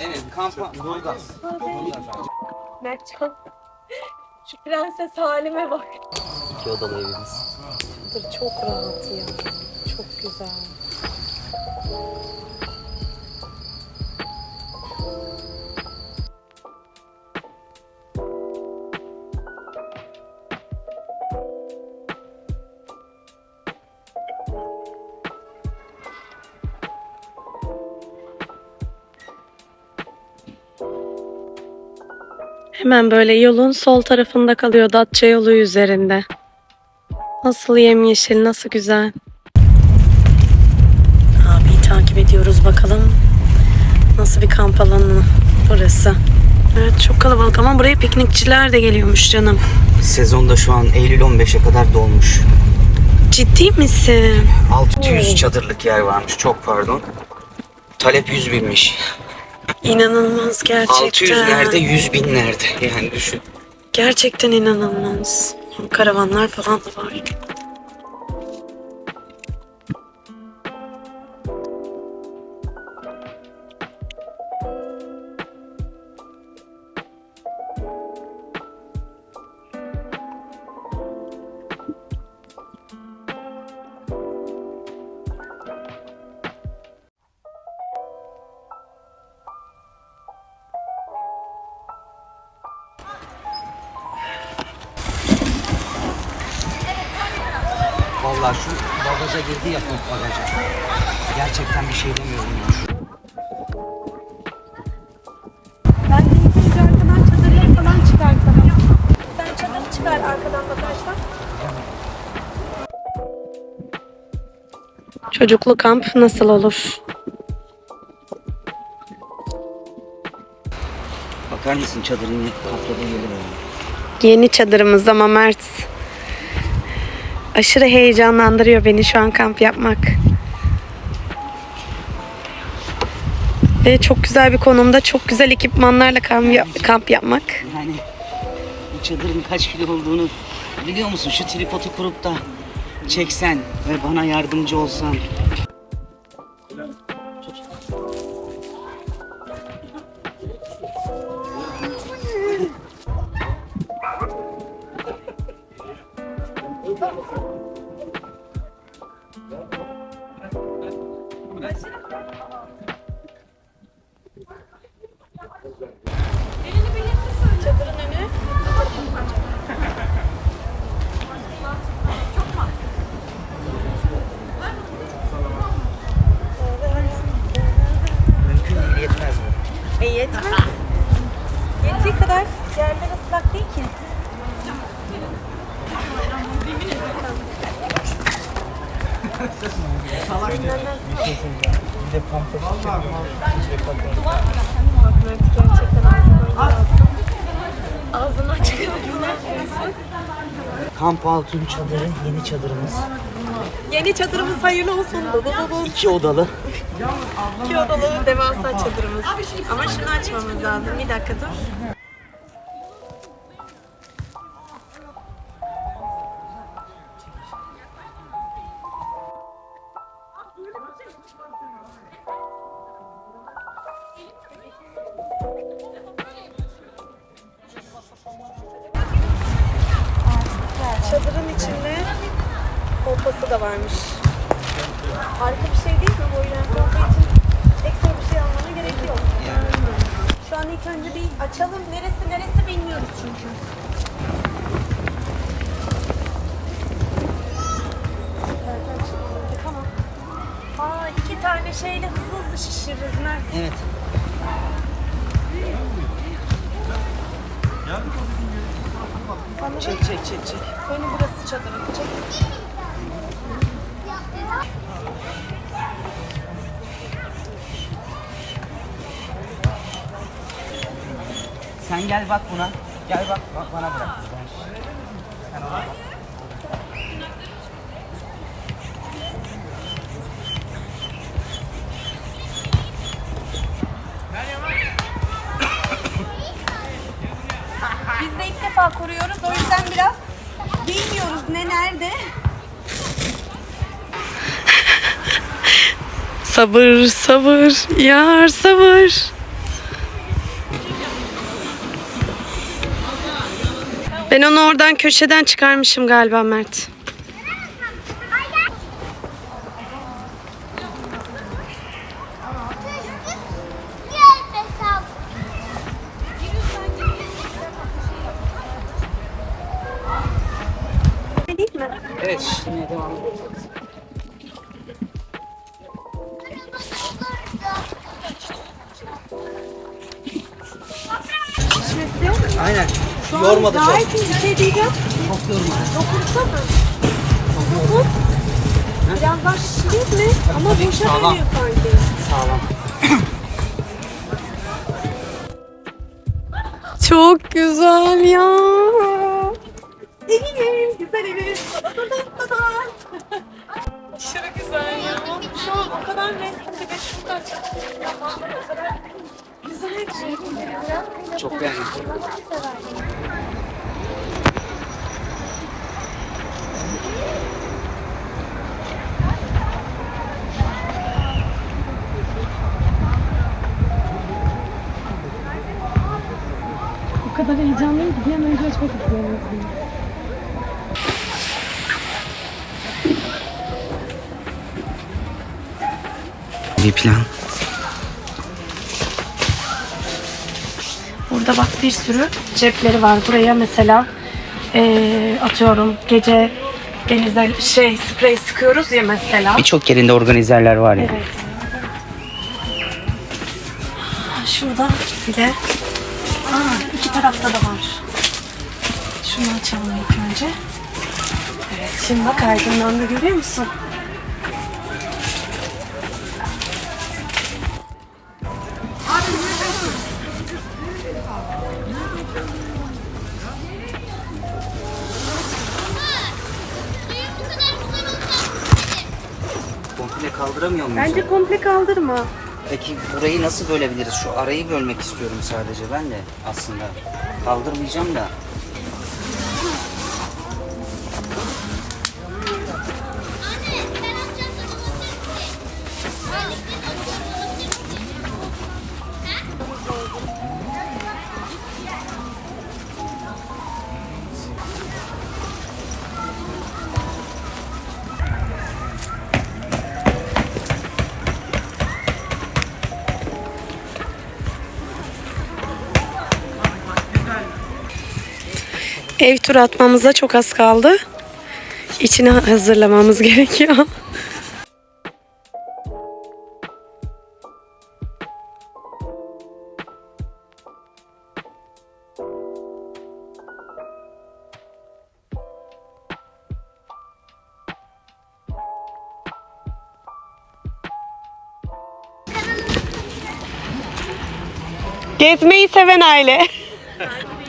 Evet, kampa Burgaz. Mertcan. Şu prenses halime bak. İki odalı evimiz. Çadır çok rahat ya. Çok güzel. Hemen böyle yolun sol tarafında kalıyor Datça yolu üzerinde. Nasıl yemyeşil, nasıl güzel. Abiyi takip ediyoruz bakalım. Nasıl bir kamp alanı burası. Evet çok kalabalık ama buraya piknikçiler de geliyormuş canım. Sezonda şu an Eylül 15'e kadar dolmuş. Ciddi misin? 600 çadırlık yer varmış. Çok pardon. Talep 100 binmiş. İnanılmaz gerçekten. 600 nerede 100 bin nerede? Yani düşün. Gerçekten inanılmaz. Karavanlar falan da var. Vallahi şu bagaja girdi ya top bagaja. Gerçekten bir şey demiyorum ya. Şu Ben de ikinci arkadan çadırları falan çıkartalım. Sen çadırı çıkar arkadan bakarsan. Çocuklu kamp nasıl olur? Bakar mısın çadırın kapladığı yeri. Yeni çadırımız ama Mert. Aşırı heyecanlandırıyor beni şu an kamp yapmak. Ve çok güzel bir konumda çok güzel ekipmanlarla kamp, yap- kamp yapmak. Yani bu çadırın kaç kilo olduğunu biliyor musun? Şu tripodu kurup da çeksen ve bana yardımcı olsan. Yetmez. Yettiği kadar yerler ıslak değil ki. Bir de pampa Bak Mert gerçekten ağzından alsın. Ağzını açık Kamp Altun çadırı, yeni çadırımız. Yeni çadırımız hayırlı olsun. İki odalı. İki odalı devasa çadırımız. Ama şunu açmamız lazım. Bir dakika dur. İçinde pompası da varmış. Harika bir şey değil mi bu yani pompa için ekstra bir şey almana gerek yok. Şu an ilk önce bir açalım. Neresi neresi bilmiyoruz çünkü. Tamam. Aa iki tane şeyle hızlı hızlı şişiririz Mert. Evet. Sanırım Çek çek çek çek. Benim burası çadırım. Çek. Sen gel bak buna. Gel bak, bak bana bırak. Sen ona bak. Defa kuruyoruz. O yüzden biraz bilmiyoruz ne nerede. Sabır sabır yar sabır. Ben onu oradan köşeden çıkarmışım galiba Mert. Devam. Şişmesi. Aynen. Şu an Yormadı çok. Gayet iyi bir şey diyeceğim. Çok yormadı. Dokunsana. Dokun. Biraz daha şişireyim mi? Ama Tabii, boşa sağlam. dönüyor sanki. Sağlam. Çok güzel ya. Çok beğendim. O kadar heyecanlıyım ki bir an önce açmak istiyorum. Bir plan. Burada bak bir sürü cepleri var. Buraya mesela eee, atıyorum gece denize şey sprey sıkıyoruz ya mesela. Birçok yerinde organizerler var ya. Evet. Şurada bir de Aa, iki tarafta da var. Şunu açalım ilk önce. Evet, şimdi bak aydınlandı görüyor musun? Kaldıramıyor muyuz? Bence komple kaldırma. Peki burayı nasıl bölebiliriz? Şu arayı bölmek istiyorum sadece ben de aslında. Kaldırmayacağım da. Ev turu atmamıza çok az kaldı. İçini hazırlamamız gerekiyor. Gezmeyi seven aile.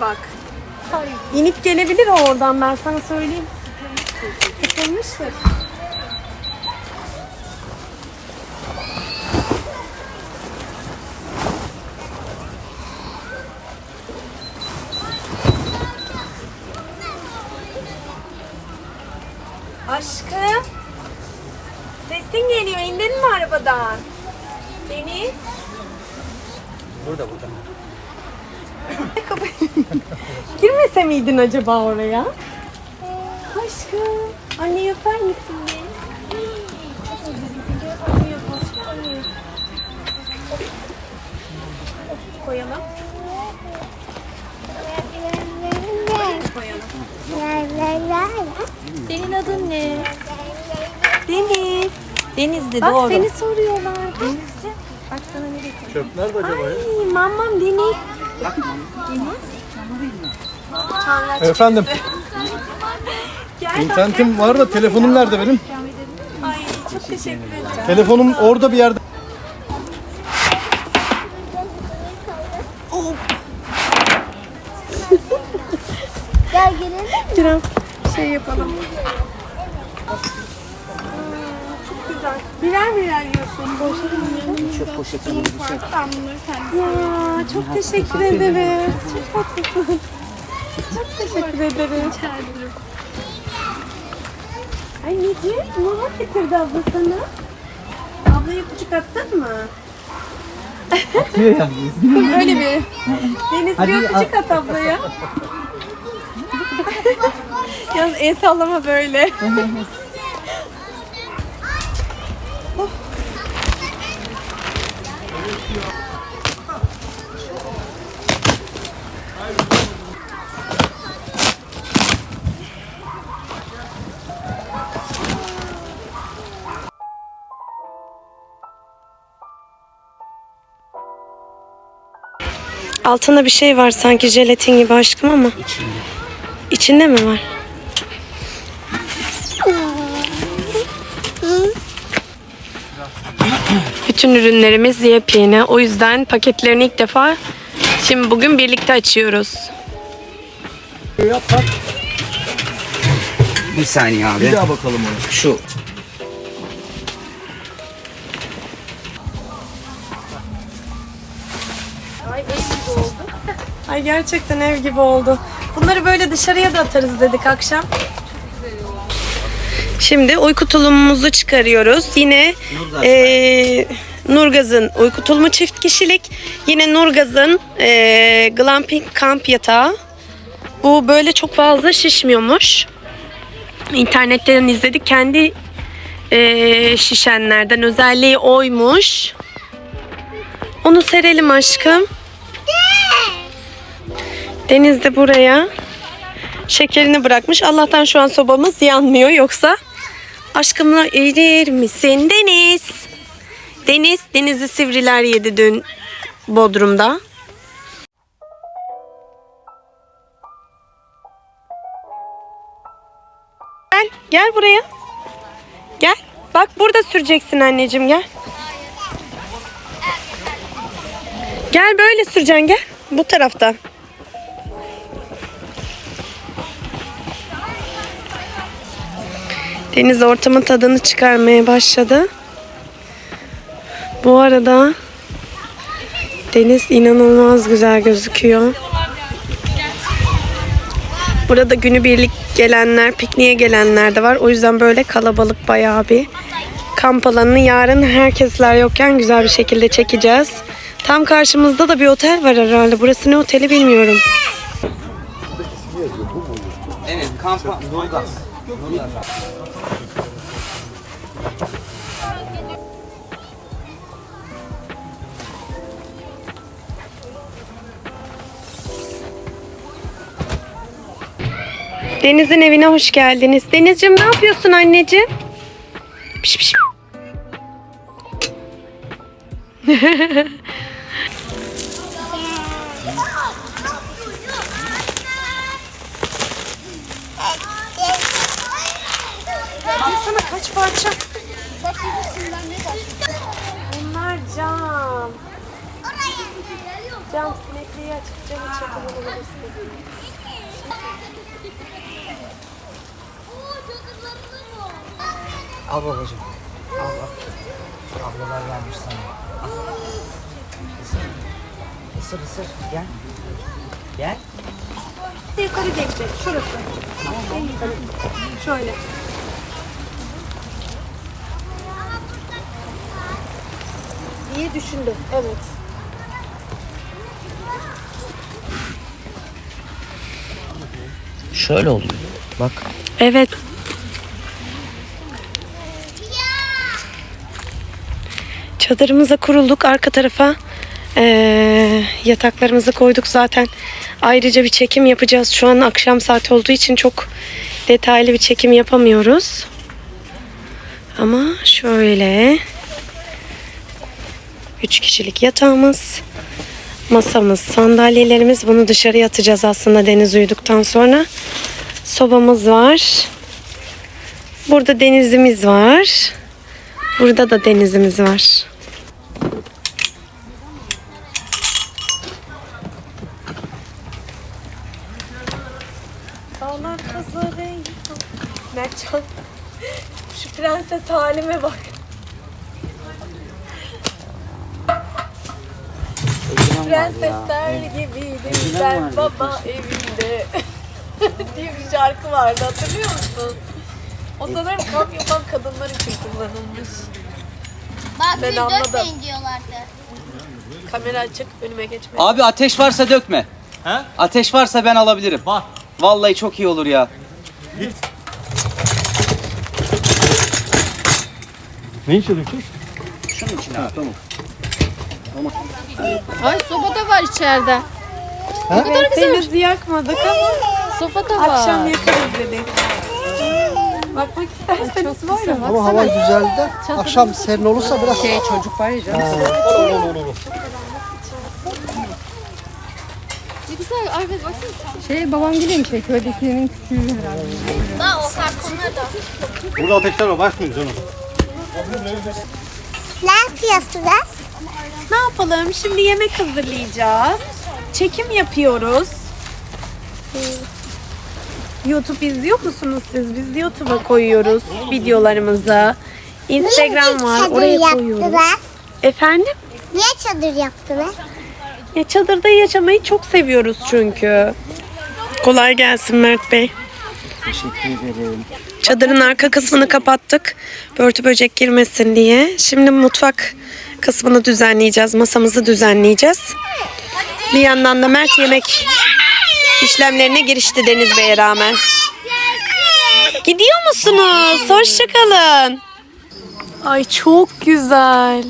bak. İnip gelebilir o oradan ben sana söyleyeyim. Sıkılmıştır. Aşkım. Sesin geliyor. İndin mi arabadan? Deniz. Burada burada. Girmese miydin acaba oraya? Aşkım, anne öper misin beni? Koyalım. Koyalım. Senin adın ne? Deniz. Deniz de Bak doğru. seni soruyorlar. Denizci. Bak sana ne getirdim. Çöp nerede acaba ya? Ay mamam Deniz. Efendim. İnternetim var da telefonum nerede benim? Ay çok teşekkür ederim. Telefonum orada bir yerde. Gel gelelim. Biraz şey yapalım. Çok güzel. Birer birer yiyorsun. Boşa Çöp poşetini bir şey. Çok teşekkür ederim. Çok tatlısın. Çok teşekkür ederim. Anneciğim, mama getirdi abla sana. Ablaya küçük attın mı? Öyle bir. Deniz bir öpücük at ablaya. Yalnız el sallama böyle. Altında bir şey var sanki jelatin gibi aşkım ama. İçinde. İçinde mi var? Bütün ürünlerimiz yepyeni. O yüzden paketlerini ilk defa şimdi bugün birlikte açıyoruz. Yap bak. Bir saniye abi. Bir daha bakalım onu. Şu. Ay gerçekten ev gibi oldu. Bunları böyle dışarıya da atarız dedik akşam. Şimdi uyku tulumumuzu çıkarıyoruz. Yine eee Nurgaz'ın uyku tulumu çift kişilik. Yine Nurgaz'ın eee glamping kamp yatağı. Bu böyle çok fazla şişmiyormuş. İnternetten izledik. Kendi eee, şişenlerden özelliği oymuş. Onu serelim aşkım. Deniz de buraya şekerini bırakmış. Allah'tan şu an sobamız yanmıyor yoksa aşkımla erir misin Deniz? Deniz, Deniz'i sivriler yedi dün Bodrum'da. Gel, gel buraya. Gel. Bak burada süreceksin anneciğim gel. Gel böyle süreceksin gel. Bu taraftan. Deniz ortamın tadını çıkarmaya başladı. Bu arada deniz inanılmaz güzel gözüküyor. Burada günübirlik gelenler, pikniğe gelenler de var. O yüzden böyle kalabalık bayağı bir. Kamp alanını yarın herkesler yokken güzel bir şekilde çekeceğiz. Tam karşımızda da bir otel var herhalde. Burası ne oteli bilmiyorum. Evet kampa. Nurgaz. Deniz'in evine hoş geldiniz. Deniz'cim ne yapıyorsun anneciğim? Piş piş. Sana kaç parça? Bunlar cam. Cam sinekliği açıp camı çakıp bulabilirsin. Al babacığım. Al al. Ablalar gelmiş sana. Al. Isır. Isır ısır. Gel. Gel. Yukarı geçecek. Şurası. Şöyle. Diye düşündüm. Evet. Şöyle oluyor. Bak. Evet. Çadırımıza kurulduk. Arka tarafa eee, yataklarımızı koyduk zaten. Ayrıca bir çekim yapacağız. Şu an akşam saati olduğu için çok detaylı bir çekim yapamıyoruz. Ama şöyle 3 kişilik yatağımız. Masamız, sandalyelerimiz. Bunu dışarıya atacağız aslında deniz uyuduktan sonra. Sobamız var. Burada denizimiz var. Burada da denizimiz var. Dağlar kızı Mertcan. Şu prenses halime bak. Prensesler gibiydim ben baba evinde diye bir şarkı vardı hatırlıyor musun? O sanırım kamp yapan kadınlar için kullanılmış. Bak Ben biz anladım. dökmeyin diyorlardı. Kamera açık önüme geçme. Abi ateş varsa dökme. He? Ateş varsa ben alabilirim. Var. Vallahi çok iyi olur ya. Ne içe dökeceğiz? Şunun içine. Ha, tamam. Ay soba da var içeride. Evet, henüz yakmadık ama Sofa da var. akşam yakarız dedik. Bakmak isterseniz var ya. Ama hava güzeldi de akşam serin olursa biraz Şey çocuk var ya canım. Ne güzel Ahmet baksana. Şey babam gideyim şey köydekilerin küçüğü herhalde. Bak o kartonlar da. Burada ateşler var bakmayın canım. Ne yapıyorsunuz? Ne yapalım? Şimdi yemek hazırlayacağız. Çekim yapıyoruz. YouTube izliyor musunuz siz? Biz YouTube'a koyuyoruz videolarımızı. Instagram var. Oraya koyuyoruz. Efendim? Niye çadır yaptılar? Ya çadırda yaşamayı çok seviyoruz çünkü. Kolay gelsin Mert Bey. Teşekkür ederim. Çadırın arka kısmını kapattık. Börtü böcek girmesin diye. Şimdi mutfak kısmını düzenleyeceğiz. Masamızı düzenleyeceğiz. Bir yandan da Mert yemek işlemlerine girişti Deniz Bey'e rağmen. Gidiyor musunuz? Hoşçakalın. Ay çok güzel.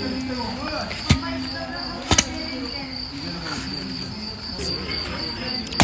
Thank you.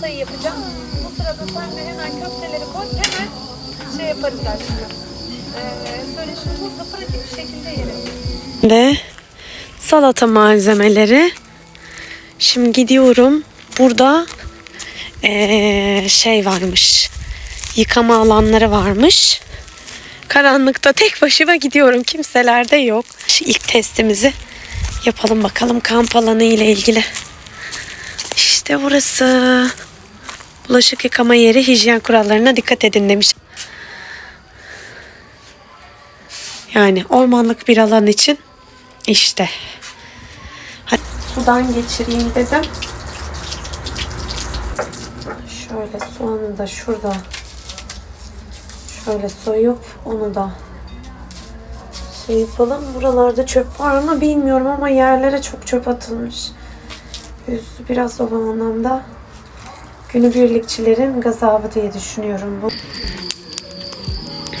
Salatayı yapacağım. Bu sırada sen de hemen köfteleri koy. Hemen şey yaparız aşkım. Ee, şunu hızlı pratik bir şekilde yeriz. De salata malzemeleri. Şimdi gidiyorum. Burada ee, şey varmış. Yıkama alanları varmış. Karanlıkta tek başıma gidiyorum. Kimseler de yok. Şu ilk testimizi yapalım bakalım kamp alanı ile ilgili. İşte burası. Bulaşık yıkama yeri hijyen kurallarına dikkat edin demiş. Yani ormanlık bir alan için işte. Hadi sudan geçireyim dedim. Şöyle soğanı da şurada Şöyle soyup onu da şey yapalım. Buralarda çöp var mı bilmiyorum ama yerlere çok çöp atılmış. Üstü biraz olan anlamda günübirlikçilerin gazabı diye düşünüyorum bu.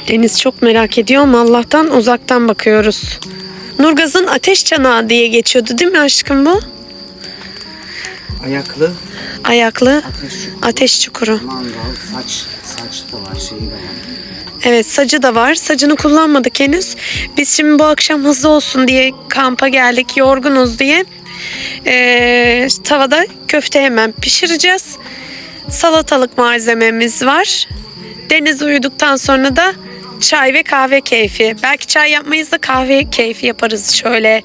Deniz çok merak ediyor ama Allah'tan uzaktan bakıyoruz. Nurgaz'ın ateş çanağı diye geçiyordu değil mi aşkım bu? Ayaklı, Ayaklı ateş, ateş çukuru. mangal, saç, saç da var, şeyi de var. Evet sacı da var. Sacını kullanmadık henüz. Biz şimdi bu akşam hızlı olsun diye kampa geldik. Yorgunuz diye. Ee, tavada köfte hemen pişireceğiz. Salatalık malzememiz var. Deniz uyuduktan sonra da çay ve kahve keyfi. Belki çay yapmayız da kahve keyfi yaparız şöyle.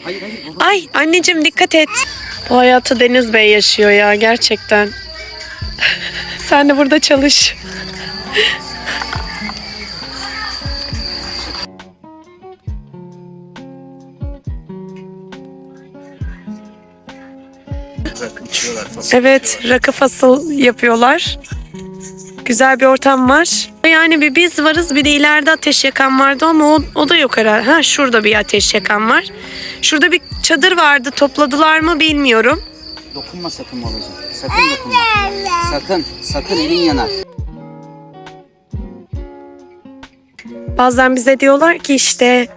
Ay anneciğim dikkat et. Bu hayatı Deniz Bey yaşıyor ya gerçekten. Sen de burada çalış. Bırakın içiyorlar. Evet, rakı fasıl yapıyorlar. Güzel bir ortam var. Yani bir biz varız, bir de ileride ateş yakan vardı ama o, o da yok herhalde. Ha, şurada bir ateş yakan var. Şurada bir çadır vardı, topladılar mı bilmiyorum. Dokunma sakın babacığım. Sakın dokunma. Sakın. Sakın elin yanar. Bazen bize diyorlar ki işte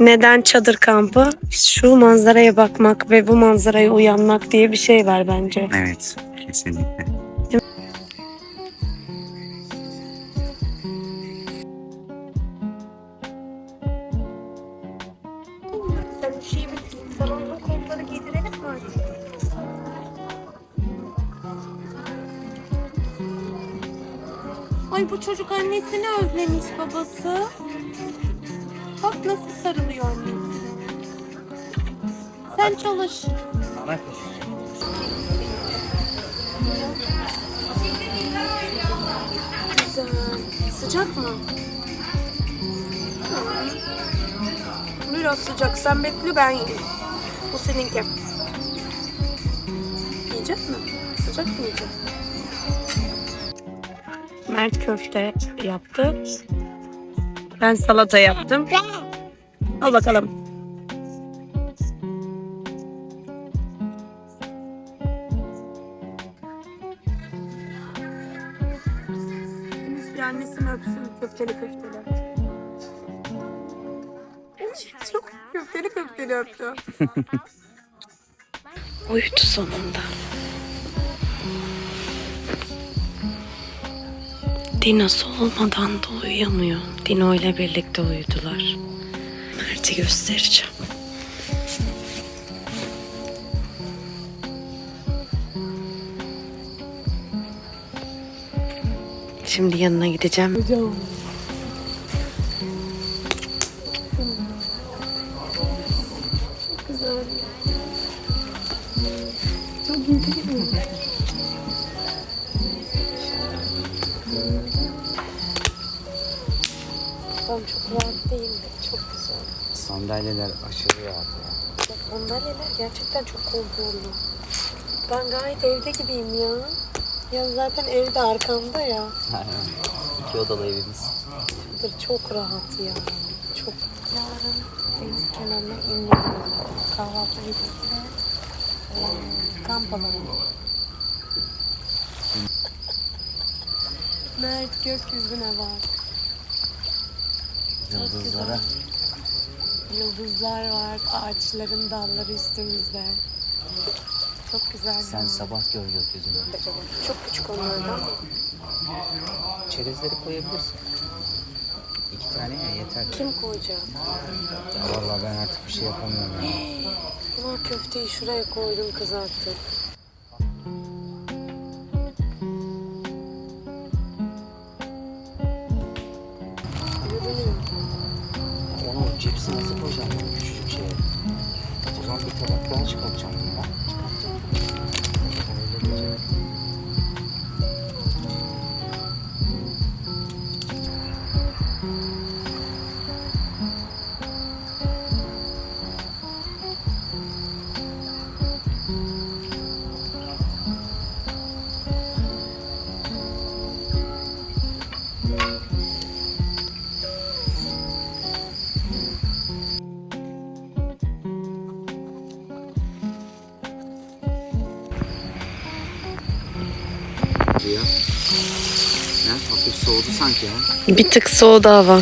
neden çadır kampı? Şu manzaraya bakmak ve bu manzaraya uyanmak diye bir şey var bence. Evet. Kesinlikle. Ay bu çocuk annesini özlemiş babası. Bak nasıl sarılıyor annesine. Sen çalış. Güzel. Sıcak mı? Biraz sıcak. Sen bekle ben yiyeyim. Bu seninki. Yiyecek mi? Sıcak mı yiyecek? Mert köfte yaptı. Ben salata yaptım. Al bakalım. Annesini öpsün köfteli köfteli. Çok köfteli köfteli öptü. Uyudu sonunda. Dinosu olmadan da uyuyamıyor. Dino ile birlikte uyudular. Mert'i göstereceğim. Şimdi yanına gideceğim. Tam Sandalyeler aşırı rahat ya. Ya sandalyeler gerçekten çok konforlu. Ben gayet evde gibiyim ya. Ya zaten evde arkamda ya. İki odalı evimiz. Çadır çok rahat ya. Çok. Yarın deniz kenarına iniyorum. Kahvaltı videosu. Ee, kamp alanı. Mert gökyüzüne bak. Yıldızlara. Yıldızlar var, ağaçların dalları üstümüzde. Çok güzel. Sen sabah gör gökyüzünü. Çok küçük onlardan. Çerezleri koyabilirsin. İki tane ya yeter. Kim koyacak? Ya vallahi ben artık bir şey yapamıyorum ya. Ulan köfteyi şuraya koydum kızarttık. Bir tık soğudu hava.